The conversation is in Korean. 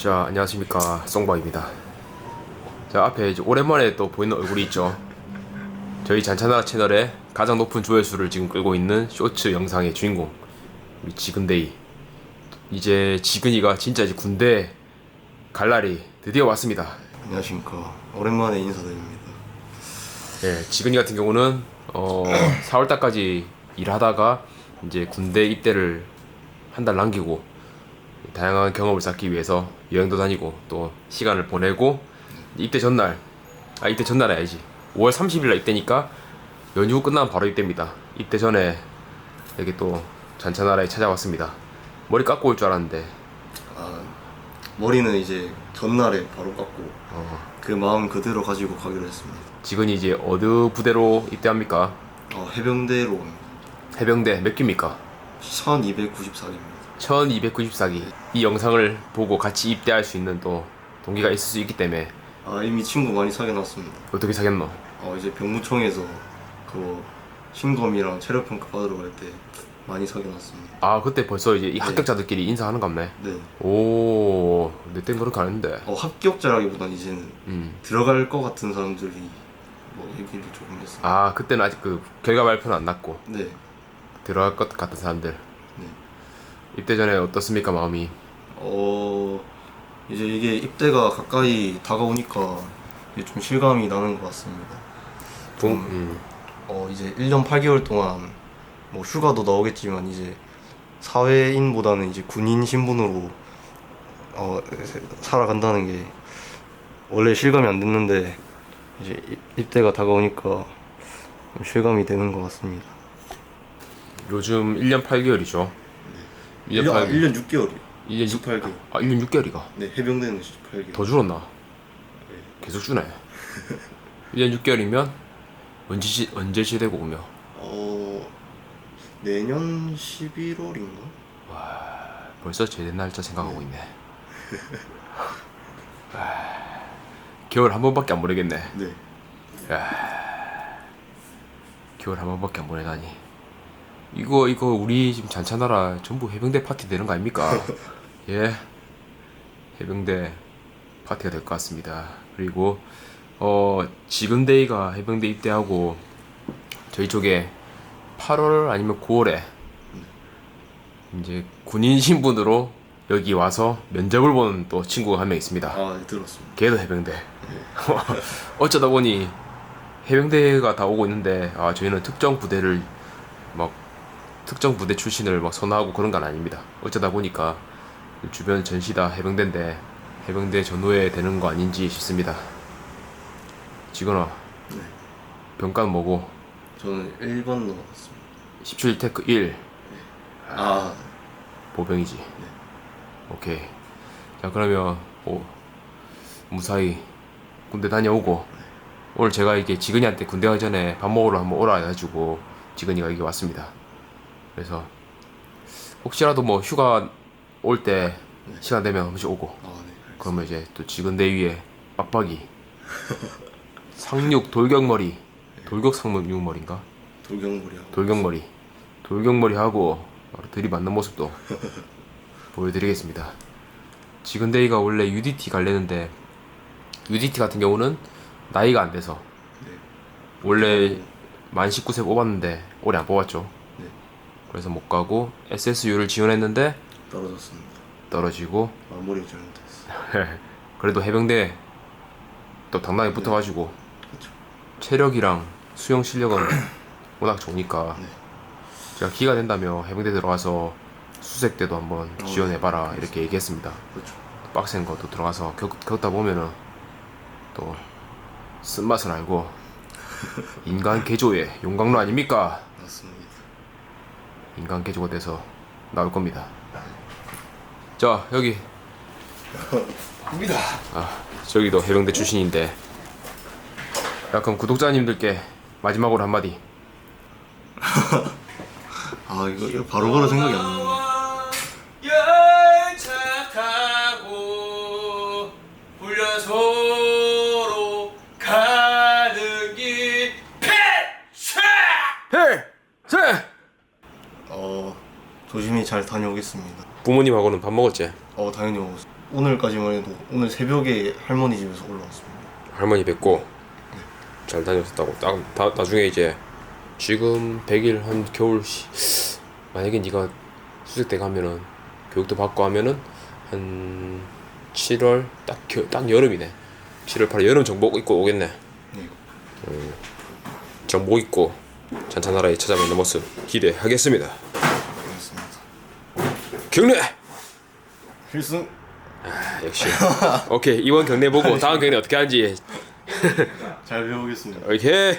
자 안녕하십니까. 송박입니다. 자 앞에 이제 오랜만에 또 보이는 얼굴이 있죠. 저희 잔차나라 채널에 가장 높은 조회수를 지금 끌고 있는 쇼츠 영상의 주인공 우리 지근데이. 이제 지근이가 진짜 이제 군대 갈 날이 드디어 왔습니다. 안녕하십니까. 오랜만에 인사드립니다. 예, 지근이 같은 경우는 어 4월달까지 일하다가 이제 군대 입대를 한 달 남기고 다양한 경험을 쌓기 위해서 여행도 다니고 또 시간을 보내고 입대 전날 아 입대 전날 해야지. 5월 30일 날 입대니까 연휴 끝나면 바로 입대입니다. 입대 전에 여기 또 잔차나라에 찾아왔습니다. 머리 깎고 올 줄 알았는데. 아, 머리는 이제 전날에 바로 깎고 어, 그 마음 그대로 가지고 가기로 했습니다. 지근이 이제 어느 부대로 입대합니까? 어, 해병대로 해병대 몇 기입니까? 1294기입니다 1294기 이 영상을 보고 같이 입대할 수 있는 또 동기가 있을 수 있기 때문에 아 이미 친구 많이 사귀어놨습니다. 어떻게 사겠노? 어, 이제 병무청에서 그 신검이랑 체력 평가 받으러 갈 때 많이 사귀어놨습니다. 아 그때 벌써 이제 이 합격자들끼리 인사하는 갑네? 네. 오 내 땐 그렇게 안 했는데. 어, 합격자라기보단 이제는 음. 들어갈 것 같은 사람들이 뭐 얘기를 조금 했어요. 아 그때는 아직 그 결과 발표는 안 났고. 네. 들어갈 것 같은 사람들. 네. 입대 전에 어떻습니까 마음이? 어 이제 이게 입대가 가까이 다가오니까 이제 좀 실감이 나는 것 같습니다. 동, 음. 음. 어 이제 1년 8개월 동안 뭐 휴가도 나오겠지만 이제 사회인보다는 이제 군인 신분으로 어 살아간다는 게 원래 실감이 안 됐는데 이제 입- 입대가 다가오니까 좀 실감이 되는 것 같습니다. 요즘 1년 8개월이죠 1년 8개월 1년 6개월이요. 1년 6, 18개월. 아 1년 6개월이가 네 해병대는 18개월. 더 줄었나? 계속 주네 1년 6개월이면 언제, 시, 언제 시되고 오며 어 내년 11월인가? 벌써 제대 날짜 생각하고 있네. 아, 겨울 한 번밖에 안 보내겠네. 네. 겨울 한 번밖에 안 보내다니. 이거 이거 우리 지금 잔차나라 전부 해병대 파티 되는 거 아닙니까? 예. 해병대 파티가 될 것 같습니다. 그리고 어 지금데이가 해병대 입대하고 저희 쪽에 8월 아니면 9월에 이제 군인 신분으로 여기 와서 면접을 보는 또 친구가 한 명 있습니다. 아 네, 들었습니다. 걔도 해병대. 어쩌다 보니 해병대가 다 오고 있는데 아 저희는 특정 부대를 막 특정 부대 출신을 막 선호하고 그런 건 아닙니다. 어쩌다 보니까 주변 전시 다 해병대인데 해병대 전후에 되는 거 아닌지 싶습니다. 지건아 네. 병가는 뭐고? 저는 1번 넘어갔습니다. 17 테크 1아 보병이지. 오케이. 자 그러면 뭐 무사히 군대 다녀오고 오늘 제가 이게 지근이한테 군대 가기 전에 밥 먹으러 한번 오라 해가지고 지근이가 여기 왔습니다. 그래서 혹시라도 뭐 휴가 올 때 시간 되면 한 번씩 오고 아, 네. 알겠습니다. 그러면 이제 또 지근 대 위에 빡빡이 상륙 돌격머리 돌격 상륙머리인가 돌경물이하고 돌격머리 돌격머리 하고 바로 들이받는 모습도 보여드리겠습니다 지근데이가 원래 UDT 갈래는데 UDT 같은 경우는 나이가 안 돼서 네. 원래 만 19세 뽑았는데 올해 안 뽑았죠 네. 그래서 못 가고 SSU를 지원했는데 떨어졌습니다. 떨어지고 마무리가 잘못됐어. 그래도 해병대 또 당당히 붙어가지고 그렇죠. 체력이랑 수영 실력은 워낙 좋으니까 네. 제가 기회가 된다면 해병대 들어가서 수색 때도 한번 어, 지원해봐라 이렇게 얘기했습니다. 그렇죠. 빡센 것도 들어가서 겪, 겪다 보면은 또 쓴맛을 알고 인간 개조의 용광로 아닙니까? 맞습니다. 인간 개조가 돼서 나올 겁니다. 자 여기 입니다. 아 저기도 해병대 출신인데 야 그럼 구독자님들께 마지막으로 한마디 아 이거, 이거 바로 바로 생각이 안 나 잘 다녀오겠습니다. 부모님하고는 밥 먹었지? 어 당연히 먹었어. 오늘까지만 해도 오늘 새벽에 할머니 집에서 올라왔습니다. 할머니 뵙고 잘 다녔었다고 딱 다, 나중에 이제 지금 100일 한 겨울 시, 만약에 네가 수색대 가면은 교육도 받고 하면은 한 7월 딱, 겨, 딱 여름이네 7월 8월 여름 정복 입고 오겠네 네. 정복 입고 잔잔나라에 찾아뵙는 모습 기대하겠습니다. 경례. 필승. 아, 역시. 오케이 이번 경례 보고 다음 경례 어떻게 하는지. 잘 배우겠습니다. 오케이